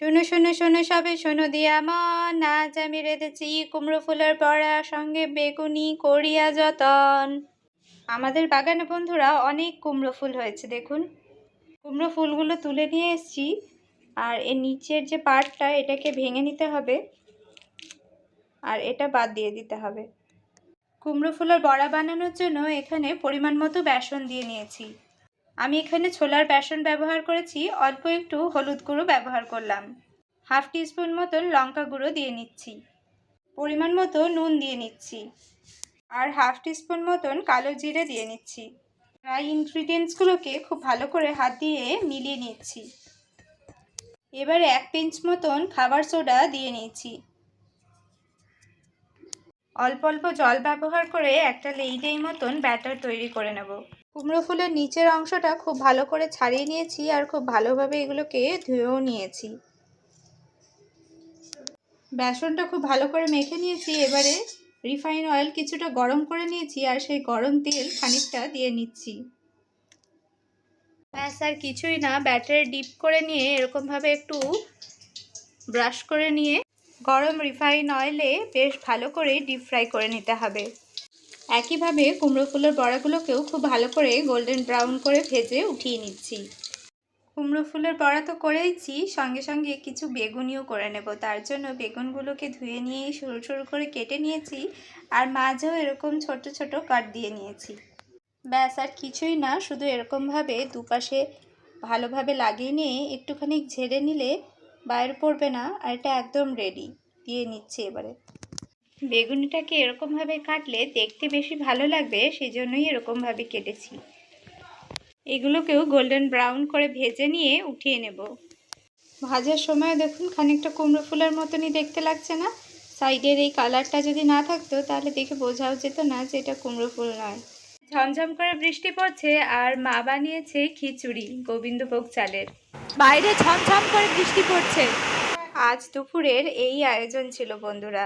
শোনো শোনো শোনো, সবে শোনো দিয়া মন। আজ আমি রেঁধেছি কুমড়ো ফুলের বড়া, সঙ্গে বেগুনি করিয়া যতন। আমাদের বাগানে বন্ধুরা অনেক কুমড়ো ফুল হয়েছে, দেখুন। কুমড়ো ফুলগুলো তুলে নিয়ে এসেছি, আর এর নিচের যে পার্টটা এটাকে ভেঙে নিতে হবে, আর এটা বাদ দিয়ে দিতে হবে। কুমড়ো ফুলের বড়া বানানোর জন্য এখানে পরিমাণ মতো বেসন দিয়ে নিয়েছি। আমি এখানে ছোলার বেসন ব্যবহার করেছি, অল্প একটু হলুদ গুঁড়ো ব্যবহার করলাম। হাফ টিস্পুন মতন লঙ্কা গুঁড়ো দিয়ে নিচ্ছি। পরিমাণ মতো নুন দিয়ে নিচ্ছি। আর হাফ টিস্পুন মতন কালো জিরে দিয়ে নিচ্ছি। ড্রাই ইনগ্রিডিয়েন্টসগুলোকে খুব ভালো করে হাত দিয়ে মিলিয়ে নিচ্ছি। এবারে এক পিঞ্চ মতন খাবার সোডা দিয়ে নিচ্ছি। অল্প অল্প জল ব্যবহার করে একটা লেইলেই মতন ব্যাটার তৈরি করে নেব। কুমড়ো ফুলের নিচের অংশটা খুব ভালো করে ছাড়িয়ে নিয়েছি আর খুব ভালোভাবে এগুলোকে ধুয়েও নিয়েছি। বেসনটা খুব ভালো করে মেখে নিয়েছি, এবারে রিফাইন অয়েল কিছুটা গরম করে নিয়েছি আর সেই গরম তেল খানিকটা দিয়ে নিচ্ছি। ব্যাস, আর কিছুই না, ব্যাটারে ডিপ করে নিয়ে এরকমভাবে একটু ব্রাশ করে নিয়ে গরম রিফাইন অয়েলে বেশ ভালো করে ডিপ ফ্রাই করে নিতে হবে। একইভাবে কুমড়ো ফুলের বড়াগুলোকেও খুব ভালো করে গোল্ডেন ব্রাউন করে ভেজে উঠিয়ে নিচ্ছি। কুমড়ো ফুলের বড়া তো করেইছি, সঙ্গে সঙ্গে কিছু বেগুনিও করে নেব। তার জন্য বেগুনগুলোকে ধুয়ে নিয়ে সরু সরু করে কেটে নিয়েছি আর মাঝেও এরকম ছোট ছোট কাট দিয়ে নিয়েছি। ব্যাস, আর কিছুই না, শুধু এরকমভাবে দুপাশে ভালোভাবে লাগিয়ে নিয়ে একটুখানি ঝেড়ে নিলে বাইরে পড়বে না আর এটা একদম রেডি দিয়ে নিচ্ছি এবারে। বেগুনিটাকে এরকমভাবে কাটলে দেখতে বেশি ভালো লাগবে সেই জন্যই এরকমভাবে কেটেছি। এগুলোকেও গোল্ডেন ব্রাউন করে ভেজে নিয়ে উঠিয়ে নেব। ভাজার সময় দেখুন, খানিকটা কুমড়ো ফুলের মতনই দেখতে লাগছে না? সাইডের এই কালারটা যদি না থাকতো, তাহলে দেখে বোঝাও যেত না যে এটা কুমড়ো ফুল নয়। ঝমঝম করে বৃষ্টি পড়ছে আর মা বানিয়েছে খিচুড়ি, গোবিন্দভোগ চালের। বাইরে ঝমঝম করে বৃষ্টি পড়ছে। আজ দুপুরের এই আয়োজন ছিল বন্ধুরা।